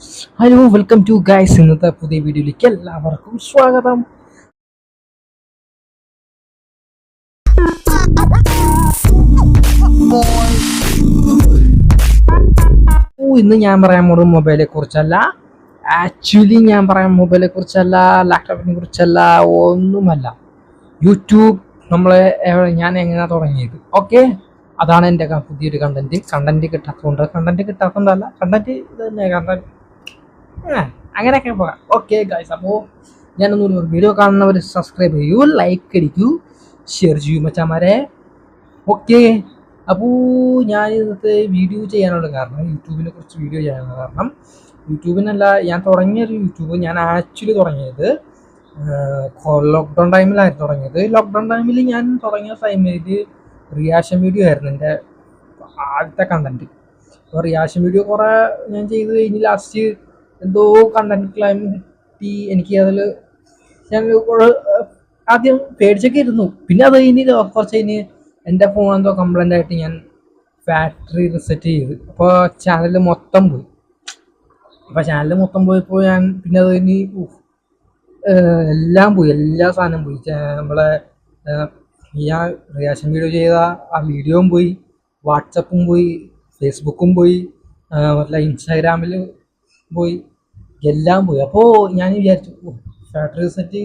Hello welcome to guys ഇന്നത്തെ പുതിയ വീഡിയോയിലേക്ക് എല്ലാവർക്കും സ്വാഗതം. ഓ ഇന്ന് ഞാൻ പറയാൻ പോകുന്നത് മൊബൈലെ കുറിച്ചല്ല. ആക്ച്വലി ഞാൻ പറയാൻ മൊബൈലെ കുറിച്ചല്ല ലാപ്ടോപ്പിനെ കുറിച്ചല്ല ഒന്നുമല്ല. യൂട്യൂബ് നമ്മളെ ഞാൻ എങ്ങനെയാണ് തുടങ്ങിയത്? ഓക്കെ അതാണ് എന്റെ പുതിയൊരു കണ്ടന്റ് കണ്ടന്റ് കിട്ടാത്തതുകൊണ്ട് കണ്ടന്റ് കിട്ടാത്തതല്ല കണ്ടന്റ് ഇത് തന്നെ കണ്ടന്റ് അങ്ങനെയൊക്കെ പോകാം. ഓക്കെ ഗൈസ് അപ്പോൾ ഞാനൊന്നും വീഡിയോ കാണുന്നവർ സബ്സ്ക്രൈബ് ചെയ്യൂ ലൈക്ക് അടിക്കൂ ഷെയർ ചെയ്യൂ മച്ചാമാരെ. ഓക്കെ അപ്പോൾ ഞാൻ ഇന്നത്തെ വീഡിയോ ചെയ്യാനുള്ള കാരണം യൂട്യൂബിനെ കുറിച്ച് വീഡിയോ ചെയ്യാനുള്ള കാരണം യൂട്യൂബിനല്ല ഞാൻ തുടങ്ങിയൊരു യൂട്യൂബ് ഞാൻ ആക്ച്വലി തുടങ്ങിയത് ലോക്ക്ഡൗൺ ടൈമിലായിരുന്നു തുടങ്ങിയത്. ലോക്ക്ഡൗൺ ടൈമിൽ ഞാൻ തുടങ്ങിയ ടൈമിൽ റിയാക്ഷൻ വീഡിയോ ആയിരുന്നു എന്റെ ആദ്യത്തെ കണ്ടന്റ് അപ്പോൾ റിയാക്ഷൻ വീഡിയോ കുറേ ഞാൻ ചെയ്ത് കഴിഞ്ഞ് ലാസ്റ്റ് എന്തോ കണ്ടന്റ് ക്ലൈം കിട്ടി എനിക്ക് അതിൽ ഞാൻ ആദ്യം പേടിച്ചൊക്കെ ഇരുന്നു. പിന്നെ അത് കഴിഞ്ഞ് കുറച്ച് കഴിഞ്ഞ് എന്റെ ഫോൺ എന്തോ കംപ്ലൈന്റ് ആയിട്ട് ഞാൻ ഫാക്ടറി റിസെറ്റ് ചെയ്ത്. അപ്പോൾ ചാനൽ മൊത്തം പോയി. അപ്പോൾ ചാനൽ മൊത്തം പോയപ്പോൾ ഞാൻ പിന്നെ അത് കഴിഞ്ഞ് എല്ലാം പോയി. എല്ലാ സാധനവും പോയി. നമ്മളെ ഞാൻ റിയാക്ഷൻ വീഡിയോ ചെയ്ത ആ വീഡിയോയും പോയി. വാട്സപ്പും പോയി. ഫേസ്ബുക്കും പോയി. മറ്റേ ഇൻസ്റ്റാഗ്രാമിൽ പോയി. എല്ലാം പോയി. അപ്പോൾ ഞാൻ വിചാരിച്ചു ഫാക്ടറി സെറ്റ്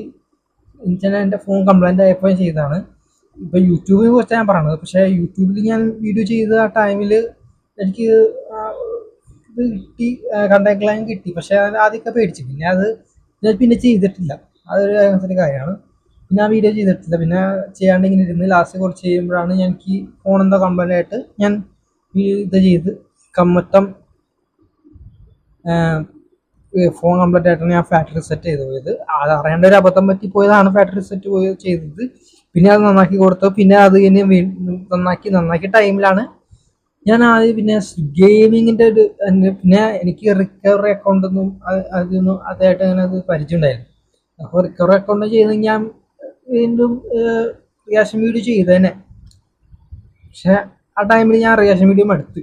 ഇങ്ങനെ എന്റെ ഫോൺ കംപ്ലൈന്റ് ആയപ്പോൾ ചെയ്തതാണ്. ഇപ്പോൾ യൂട്യൂബിനെ കുറിച്ച് ഞാൻ പറയണത്. പക്ഷേ യൂട്യൂബിൽ ഞാൻ വീഡിയോ ചെയ്ത ആ ടൈമിൽ എനിക്ക് ഇത് കിട്ടി കണ്ടാക്ട് ലൈൻ കിട്ടി. പക്ഷേ ആദ്യമൊക്കെ പേടിച്ചു. പിന്നെ അത് ഞാൻ പിന്നെ ചെയ്തിട്ടില്ല. അതൊരു അങ്ങനത്തെ കാര്യമാണ്. പിന്നെ ആ വീഡിയോ ചെയ്തിട്ടില്ല. പിന്നെ ചെയ്യാണ്ട് ഇങ്ങനെ ഇരുന്ന് ലാസ്റ്റ് കുറച്ച് ചെയ്യുമ്പോഴാണ് ഞാൻ എനിക്ക് ഫോൺ എന്താ കംപ്ലൈന്റ് ആയിട്ട് ഞാൻ ഇത് ചെയ്ത്. കമ്മത്തം ഫോൺ കംപ്ലീറ്റ് ആയിട്ടാണ് ഞാൻ ഫാക്ടറി സെറ്റ് ചെയ്ത് പോയത്. അത് അറിയേണ്ട ഒരു അബദ്ധം പറ്റി പോയതാണ് ഫാക്ടറി സെറ്റ് പോയി ചെയ്തത്. പിന്നെ അത് നന്നാക്കി കൊടുത്തു. പിന്നെ അത് വീണ്ടും നന്നാക്കി നന്നാക്കിയ ടൈമിലാണ് ഞാൻ ആദ്യം പിന്നെ ഗെയിമിങ്ങിന്റെ ഒരു പിന്നെ എനിക്ക് റിക്കവറി അക്കൗണ്ടൊന്നും അത് അതൊന്നും അതായിട്ട് അങ്ങനെ അത് പരിചയമുണ്ടായിരുന്നു അപ്പോൾ റിക്കവറി അക്കൗണ്ട് ചെയ്ത് ഞാൻ വീണ്ടും റിയാഷൻ വീഡിയോ ചെയ്തു തന്നെ പക്ഷെ ആ ടൈമിൽ ഞാൻ റിയാഷൻ വീഡിയോ എടുത്ത്.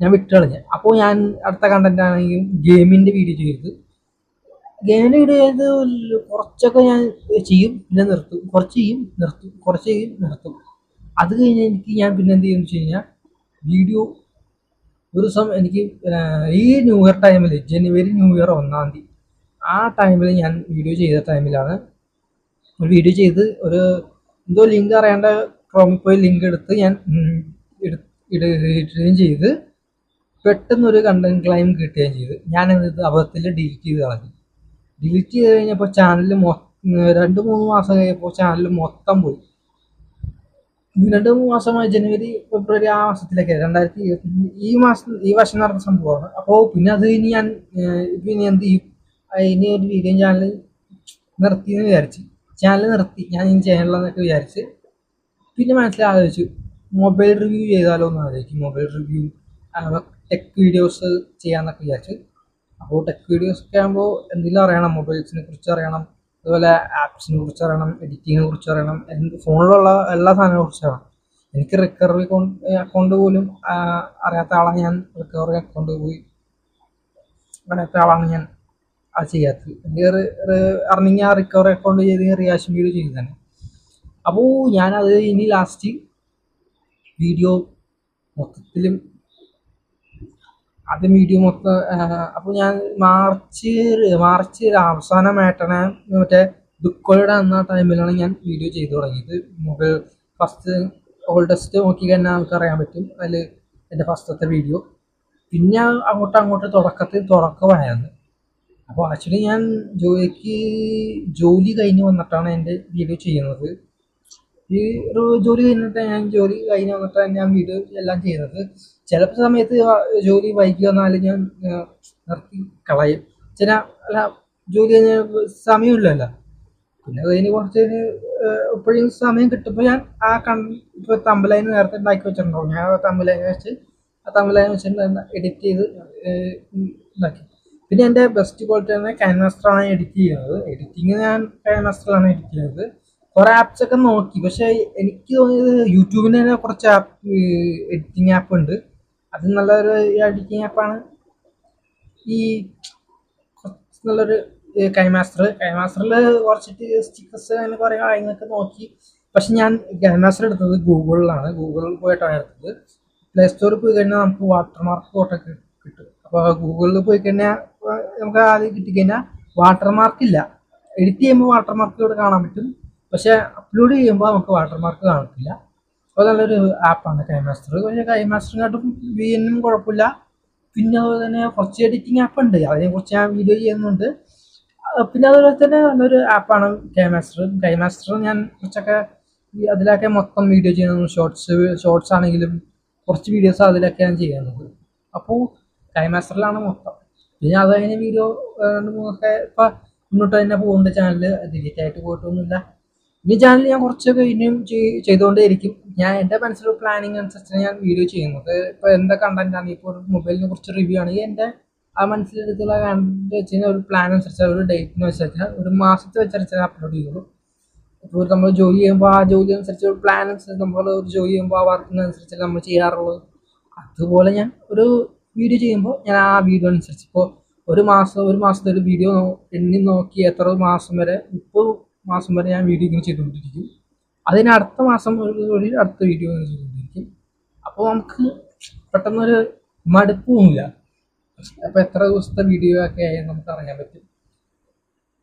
ഞാൻ വിട്ടുകളഞ്ഞു അപ്പോൾ ഞാൻ അടുത്ത കണ്ടന്റ് ആണെങ്കിൽ ഗെയിമിന്റെ വീഡിയോ ചെയ്ത് ഗെയിമിന്റെ വീഡിയോ ചെയ്ത് കുറച്ചൊക്കെ ഞാൻ ചെയ്യും പിന്നെ നിർത്തും. കുറച്ച് ചെയ്യും നിർത്തും. കുറച്ച് ചെയ്യും നിർത്തും. അത് കഴിഞ്ഞ് എനിക്ക് ഞാൻ പിന്നെ എന്ത് ചെയ്യുമെന്ന് വെച്ച് കഴിഞ്ഞാൽ വീഡിയോ ഒരു ദിവസം എനിക്ക് ഈ ന്യൂ ഇയർ ടൈമിൽ ജനുവരി ന്യൂ ഇയർ ഒന്നാം തീയതി ആ ടൈമിൽ ഞാൻ വീഡിയോ ചെയ്ത ടൈമിലാണ് ഒരു വീഡിയോ ചെയ്ത് ഒരു എന്തോ ലിങ്ക് അറിയാണ്ട് ക്രോമിൽ പോയി ലിങ്ക് എടുത്ത് ഞാൻ ഇടുകയും ചെയ്ത് പെട്ടെന്ന് ഒരു കണ്ടന്റ് ക്ലൈം കിട്ടുകയും ചെയ്തു. ഞാൻ എന്നിട്ട് അബദ്ധത്തിൽ ഡിലീറ്റ് ചെയ്ത് കളഞ്ഞു. ഡിലീറ്റ് ചെയ്ത് കഴിഞ്ഞപ്പോൾ ചാനൽ രണ്ട് മൂന്ന് മാസം കഴിഞ്ഞപ്പോൾ ചാനൽ മൊത്തം പോയി. രണ്ട് മൂന്ന് മാസമായി ജനുവരി ഫെബ്രുവരി ആ മാസത്തിലൊക്കെ രണ്ടായിരത്തി ഇരുപത്തി ഈ മാസം ഈ വർഷം നടന്ന സംഭവമാണ്. അപ്പോൾ പിന്നെ അത് ഇനി ഞാൻ പിന്നെ എന്ത് ചെയ്യും? ഇനി ഒരു വീഡിയോ ചാനൽ നിർത്തി എന്ന് വിചാരിച്ച്. ചാനൽ നിർത്തി. ഞാൻ ഇനി ചെയ്യണമെന്നൊക്കെ വിചാരിച്ച്. പിന്നെ മനസ്സിലാലോചിച്ചു മൊബൈൽ റിവ്യൂ ചെയ്താലോ എന്ന് ആലോചിക്കും മൊബൈൽ റിവ്യൂ ടെക് വീഡിയോസ് ചെയ്യാമെന്നൊക്കെ വിചാരിച്ചു. അപ്പോൾ ടെക് വീഡിയോസ് ഒക്കെ ആകുമ്പോൾ എന്തെങ്കിലും അറിയണം മൊബൈൽസിനെ കുറിച്ച് അറിയണം അതുപോലെ ആപ്സിനെ കുറിച്ച് അറിയണം എഡിറ്റിങ്ങിനെ കുറിച്ച് അറിയണം എന്ത് ഫോണിലുള്ള എല്ലാ സാധനങ്ങളെ കുറിച്ച് അറിയണം. എനിക്ക് റിക്കവറി അക്കൗണ്ട് പോലും അറിയാത്ത ആളാണ് ഞാൻ. റിക്കവറി അക്കൗണ്ട് പോയി അറിയാത്ത ആളാണ് ഞാൻ അത് ചെയ്യാത്തത്. എനിക്ക് അറിഞ്ഞെങ്കിൽ ആ റിക്കവറി അക്കൗണ്ട് ചെയ്ത് റിയാക്ഷൻ വീഡിയോ ചെയ്ത് തന്നെ. അപ്പോൾ ഞാനത് ഇനി ലാസ്റ്റ് വീഡിയോ മൊത്തത്തിലും ആദ്യം വീഡിയോ മൊത്തം അപ്പോൾ ഞാൻ മാർച്ച് മാർച്ച് അവസാനമായിട്ടാണ് മറ്റേ ദുഃഖയുടെ അന്ന ടൈമിലാണ് ഞാൻ വീഡിയോ ചെയ്തു തുടങ്ങിയത്. മൊബൈൽ ഫസ്റ്റ് ഓൾഡസ്റ്റ് നോക്കി തന്നെ നമുക്ക് അറിയാൻ പറ്റും അതിൽ എന്റെ ഫസ്റ്റത്തെ വീഡിയോ പിന്നെ അങ്ങോട്ട് അങ്ങോട്ട് തുടക്കത്തിൽ തുടക്കമായിരുന്നു. അപ്പോൾ ആക്ച്വലി ഞാൻ ജോലിക്ക് ജോലി കഴിഞ്ഞ് വന്നിട്ടാണ് എന്റെ വീഡിയോ ചെയ്യുന്നത്. ഈ ജോലി കഴിഞ്ഞിട്ട് ഞാൻ ജോലി കഴിഞ്ഞ് വന്നിട്ടാണ് ഞാൻ വീട് എല്ലാം ചെയ്യുന്നത് ചില സമയത്ത് ജോലി വൈകി വന്നാൽ ഞാൻ നിർത്തി കളയും. ചില അല്ല ജോലി കഴിഞ്ഞ സമയമില്ലല്ലോ. പിന്നെ കഴിഞ്ഞ് കുറച്ച് ഇപ്പോഴും സമയം കിട്ടുമ്പോൾ ഞാൻ ആ കൺ ഇപ്പോൾ തമ്പലൈൻ നേരത്തെ ഉണ്ടാക്കി വെച്ചിട്ടുണ്ടാവും ഞാൻ ആ വെച്ച് ആ തമ്പലൈൻ വെച്ചിട്ട് എഡിറ്റ് ചെയ്ത് ഉണ്ടാക്കി. പിന്നെ എന്റെ ബെസ്റ്റ് ക്വാളിറ്റി തന്നെ ക്യാൻവാസ്റ്ററാണ് എഡിറ്റ് ചെയ്യുന്നത്. എഡിറ്റിങ് ഞാൻ ക്യാൻവാസ്റ്ററിലാണ് എഡിറ്റ് ചെയ്യുന്നത്. കുറേ ആപ്സ് ഒക്കെ നോക്കി. പക്ഷെ എനിക്ക് തോന്നിയത് യൂട്യൂബിന് തന്നെ കുറച്ച് ആപ്പ് എഡിറ്റിംഗ് ആപ്പ് ഉണ്ട്. അത് നല്ലൊരു എഡിറ്റിംഗ് ആപ്പാണ് ഈ നല്ലൊരു കൈമാസ്റ്റർ കൈമാസ്റ്ററിൽ കുറച്ചിട്ട് സ്റ്റിക്കേഴ്സ് അങ്ങനെ കുറേ കാര്യങ്ങളൊക്കെ നോക്കി. പക്ഷെ ഞാൻ കൈമാസ്റ്റർ എടുത്തത് ഗൂഗിളിലാണ്. ഗൂഗിളിൽ പോയിട്ടാണ് എടുത്തത്. പ്ലേ സ്റ്റോറിൽ പോയി കഴിഞ്ഞാൽ നമുക്ക് വാട്ടർമാർക്ക് ഫോട്ടോക്കെ കിട്ടും. അപ്പോൾ ഗൂഗിളിൽ പോയി കഴിഞ്ഞാൽ നമുക്ക് ആദ്യം കിട്ടിക്കഴിഞ്ഞാൽ വാട്ടർമാർക്ക് ഇല്ല. എഡിറ്റ് ചെയ്യുമ്പോൾ വാട്ടർമാർക്ക് ഇവിടെ കാണാൻ പറ്റും. പക്ഷെ അപ്ലോഡ് ചെയ്യുമ്പോൾ നമുക്ക് വാട്ടർമാർക്ക് കാണത്തില്ല. അപ്പോൾ നല്ലൊരു ആപ്പാണ് കൈമാസ്റ്റർ പക്ഷേ കൈമാസ്റ്ററിനെക്കാട്ടും വി എന്നും കുഴപ്പമില്ല. പിന്നെ അതുപോലെ തന്നെ കുറച്ച് എഡിറ്റിംഗ് ആപ്പ് ഉണ്ട്. അതിനെ അതിനെക്കുറിച്ച് ഞാൻ വീഡിയോ ചെയ്യുന്നുണ്ട്. പിന്നെ അതുപോലെ തന്നെ നല്ലൊരു ആപ്പാണ് കൈമാസ്റ്റർ കൈമാസ്റ്റർ ഞാൻ കുറച്ചൊക്കെ അതിലൊക്കെ മൊത്തം വീഡിയോ ചെയ്യുന്നു ഷോർട്സ് ഷോർട്സ് ആണെങ്കിലും കുറച്ച് വീഡിയോസ് അതിലൊക്കെ ഞാൻ ചെയ്യുന്നത്. അപ്പോൾ കൈമാസ്റ്ററിലാണ് മൊത്തം. പിന്നെ അത് അതിന് വീഡിയോ രണ്ട് മൂന്നൊക്കെ ഇപ്പം മുന്നോട്ട് തന്നെ പോകുന്നുണ്ട് ചാനൽ ഡിലീറ്റ് ആയിട്ട് പോയിട്ടൊന്നുമില്ല. ഈ ചാനൽ ഞാൻ കുറച്ചൊക്കെ ഇനിയും ചെയ്തുകൊണ്ടേ ചെയ്തുകൊണ്ടേയിരിക്കും. ഞാൻ എന്റെ മനസ്സിലുള്ള പ്ലാനിങ് അനുസരിച്ചാണ് ഞാൻ വീഡിയോ ചെയ്യുന്നത്. ഇപ്പോൾ എന്താ കണ്ടന്റാണ് ഇപ്പോൾ ഒരു മൊബൈലിനെ കുറിച്ച് റിവ്യൂ ആണെങ്കിൽ എന്റെ ആ മനസ്സിലെടുത്തുള്ള കണ്ടന്റ് വെച്ച് കഴിഞ്ഞാൽ ഒരു പ്ലാൻ അനുസരിച്ച് ഒരു ഡേറ്റിന് വെച്ചാൽ ഒരു മാസത്തെ വെച്ചനുസരിച്ച് അപ്ലോഡ് ചെയ്യുള്ളൂ. ഇപ്പോൾ നമ്മൾ ജോലി ചെയ്യുമ്പോൾ ആ ജോലി അനുസരിച്ച് ഒരു പ്ലാൻ അനുസരിച്ച് നമ്മൾ ഒരു ജോലി ചെയ്യുമ്പോൾ ആ വർക്കിനനുസരിച്ച് നമ്മൾ ചെയ്യാറുള്ളത് അതുപോലെ ഞാൻ ഒരു വീഡിയോ ചെയ്യുമ്പോൾ ഞാൻ ആ വീഡിയോ അനുസരിച്ച്. ഇപ്പോൾ ഒരു മാസം ഒരു മാസത്തെ ഒരു വീഡിയോ എണ്ണി നോക്കി എത്ര മാസം വരെ മുപ്പത് മാസം വരെ ഞാൻ വീഡിയോ ഇങ്ങനെ ചെയ്തുകൊണ്ടിരിക്കും. അതിന് അടുത്ത മാസം ഒരു അടുത്ത വീഡിയോ ഇങ്ങനെ ചെയ്തുകൊണ്ടിരിക്കും. അപ്പോൾ നമുക്ക് പെട്ടെന്നൊരു മടുപ്പ് തോന്നില്ല അപ്പോൾ എത്ര ദിവസത്തെ വീഡിയോ ഒക്കെ ആയാലും നമുക്ക് അറിയാൻ പറ്റും.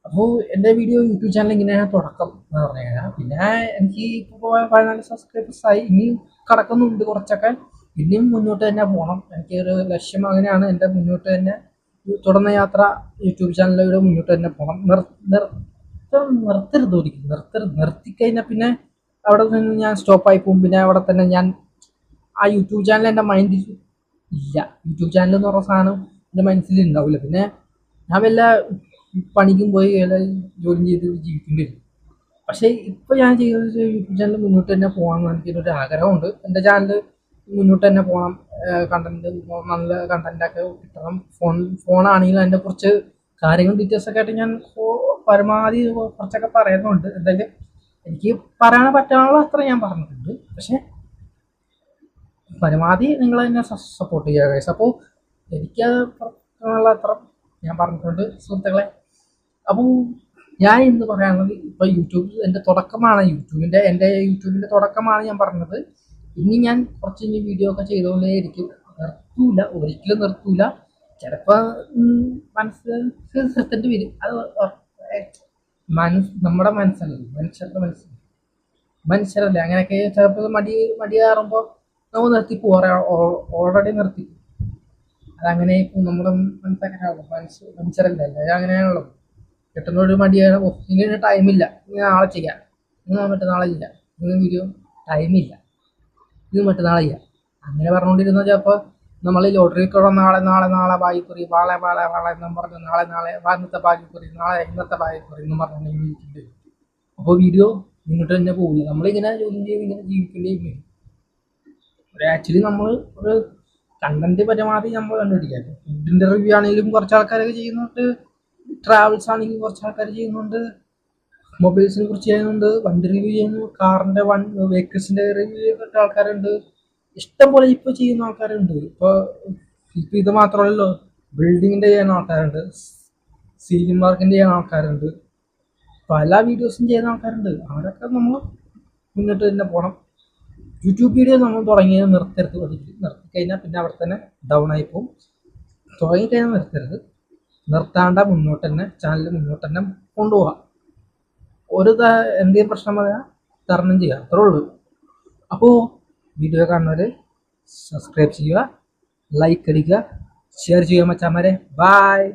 അപ്പോൾ എന്റെ വീഡിയോ യൂട്യൂബ് ചാനൽ ഇങ്ങനെയാണ് തുടക്കം എന്ന് പറഞ്ഞു കഴിഞ്ഞാൽ പിന്നെ എനിക്ക് ഇപ്പോൾ പതിനാല് സബ്സ്ക്രൈബേഴ്സ് ആയി. ഇനിയും കടക്കുന്നുണ്ട് കുറച്ചൊക്കെ. ഇനിയും മുന്നോട്ട് തന്നെ പോകണം എനിക്ക് ഒരു ലക്ഷ്യം അങ്ങനെയാണ് എന്റെ മുന്നോട്ട് തന്നെ തുടർന്ന യാത്ര യൂട്യൂബ് ചാനലിലൂടെ മുന്നോട്ട് തന്നെ പോകണം നിർ നിർത്തം നിർത്തരുത് ഒരിക്കലും. നിർത്തരുത്. നിർത്തിക്കഴിഞ്ഞാൽ പിന്നെ അവിടെ നിന്ന് ഞാൻ സ്റ്റോപ്പായി പോകും പിന്നെ അവിടെ തന്നെ ഞാൻ ആ യൂട്യൂബ് ചാനൽ എന്റെ മൈൻഡിൽ ഇല്ല. യൂട്യൂബ് ചാനൽ എന്ന് പറഞ്ഞ സാധനം എന്റെ മനസ്സിൽ ഉണ്ടാവില്ല പിന്നെ ഞാൻ വല്ല പണിക്കും പോയി ജോലി ചെയ്ത് ജീവിക്കേണ്ടി വരും. പക്ഷേ ഇപ്പോൾ ഞാൻ ചെയ്യുന്നത് യൂട്യൂബ് ചാനൽ മുന്നോട്ട് തന്നെ പോകണമെന്ന് എനിക്കൊരു ആഗ്രഹമുണ്ട്. എന്റെ ചാനൽ മുന്നോട്ട് തന്നെ പോകണം കണ്ടന്റ് നല്ല കണ്ടന്റൊക്കെ കിട്ടണം. ഫോൺ ഫോണാണെങ്കിൽ അതിന്റെ കുറച്ച് കാര്യങ്ങൾ ഡീറ്റെയിൽസ് ഒക്കെ ആയിട്ട് ഞാൻ പരമാവധി കുറച്ചൊക്കെ പറയുന്നുണ്ട്. എന്തായാലും എനിക്ക് പറയാൻ പറ്റാനുള്ള അത്ര ഞാൻ പറഞ്ഞിട്ടുണ്ട്. പക്ഷെ പരമാവധി നിങ്ങൾ തന്നെ സപ്പോർട്ട് ചെയ്യുക ഗൈസ് അപ്പോൾ എനിക്ക് പറയാനുള്ള അത്ര ഞാൻ പറഞ്ഞിട്ടുണ്ട് സുഹൃത്തുക്കളെ. അപ്പോൾ ഞാൻ ഇന്ന് പറയാനുള്ളത് ഇപ്പോൾ യൂട്യൂബ് എന്റെ തുടക്കമാണ്. യൂട്യൂബിന്റെ എന്റെ യൂട്യൂബിന്റെ തുടക്കമാണ് ഞാൻ പറഞ്ഞത്. ഇനി ഞാൻ കുറച്ച് ഇനി വീഡിയോ ഒക്കെ ചെയ്തുകൊണ്ടേ ഇരിക്കും. നിർത്തൂല ഒരിക്കലും നിർത്തൂല. ചിലപ്പോൾ മനസ്സ് നിർത്തേണ്ടി വരും. അത് മനസ്സ് നമ്മുടെ മനസ്സല്ല? മനുഷ്യരുടെ മനസ്സ് മനുഷ്യരല്ലേ? അങ്ങനെയൊക്കെ ചിലപ്പോൾ മടി മടിയാറുമ്പോൾ നമ്മൾ നിർത്തി പോരാ ഓൾറെഡി നിർത്തി അതങ്ങനെ ഇപ്പം നമ്മുടെ മനസ്സങ്ങനെ ആവും. മനസ്സ് മനുഷ്യരല്ലേ? എല്ലാവരും അങ്ങനെയാണല്ലോ കിട്ടുന്ന ഒരു മടിയാണ് ഇങ്ങനെ ടൈമില്ല ഇങ്ങനെ നാളെ ചെയ്യാം. ഇന്ന് മറ്റന്നാളെ ചെയ്യാം ഇന്ന് വീഡിയോ ടൈമില്ല ഇത് മറ്റന്നാളെ ചെയ്യാം അങ്ങനെ പറഞ്ഞുകൊണ്ടിരുന്ന ചിലപ്പോൾ നമ്മൾ ലോട്ടറി കൂടെ നാളെ നാളെ നാളെ ഭാഗ്യക്കുറി വാളെ വാളെ വാളെ എന്നും പറഞ്ഞ് നാളെ നാളെ ഇന്നത്തെ ഭാഗ്യക്കുറി നാളെ ഇന്നത്തെ ഭാഗ്യക്കുറി എന്നും പറഞ്ഞിട്ടുണ്ടെങ്കിൽ ജീവിക്കേണ്ടി വരും അപ്പോൾ വീഡിയോ മുന്നോട്ട് തന്നെ പോകില്ല നമ്മളിങ്ങനെ ജോലി ചെയ്ത് ഇങ്ങനെ ജീവിക്കേണ്ടി വരും ആക്ച്വലി നമ്മൾ ഒരു കണ്ടന്റ് പരമാവധി നമ്മൾ കണ്ടുപിടിക്കാം. ഫുഡിന്റെ റിവ്യൂ ആണെങ്കിലും കുറച്ച് ആൾക്കാരൊക്കെ ചെയ്യുന്നുണ്ട്. ട്രാവൽസ് ആണെങ്കിലും കുറച്ച് ആൾക്കാർ ചെയ്യുന്നുണ്ട്. മൊബൈൽസിനെ കുറിച്ച് ചെയ്യുന്നുണ്ട്. വണ്ടി റിവ്യൂ ചെയ്യുന്നു. കാറിന്റെ വൺ വെഹിക്കിൾസിന്റെ റിവ്യൂ ചെയ്യുന്ന ആൾക്കാരുണ്ട്. ഇഷ്ടം പോലെ ഇപ്പോൾ ചെയ്യുന്ന ആൾക്കാരുണ്ട്. ഇപ്പോൾ ഇപ്പം ഇത് മാത്രമല്ലല്ലോ ബിൽഡിങ്ങിന്റെ ചെയ്യുന്ന ആൾക്കാരുണ്ട് സീലിംഗ് വർക്കിന്റെ ചെയ്യുന്ന ആൾക്കാരുണ്ട് പല വീഡിയോസും ചെയ്യുന്ന ആൾക്കാരുണ്ട്. അവരൊക്കെ നമ്മൾ മുന്നോട്ട് തന്നെ പോകണം യൂട്യൂബ് വീഡിയോ നമ്മൾ തുടങ്ങിയത് നിർത്തരുത്. ഒരിക്കലും നിർത്തി കഴിഞ്ഞാൽ പിന്നെ അവിടെ തന്നെ ഡൗൺ ആയി പോകും തുടങ്ങിക്കഴിഞ്ഞാൽ നിർത്തരുത്. നിർത്താണ്ട മുന്നോട്ട് തന്നെ ചാനൽ മുന്നോട്ട് തന്നെ കൊണ്ടുപോകാം ഒരു എന്തെങ്കിലും പ്രശ്നം പറയാ തരണം ചെയ്യുക അത്രേ ഉള്ളൂ. അപ്പോൾ വീഡിയോ കാണുന്നവർ സബ്സ്ക്രൈബ് ചെയ്യുക ലൈക്ക് അടിക്കുക ഷെയർ ചെയ്യുക മച്ചാമാരെ ബായ്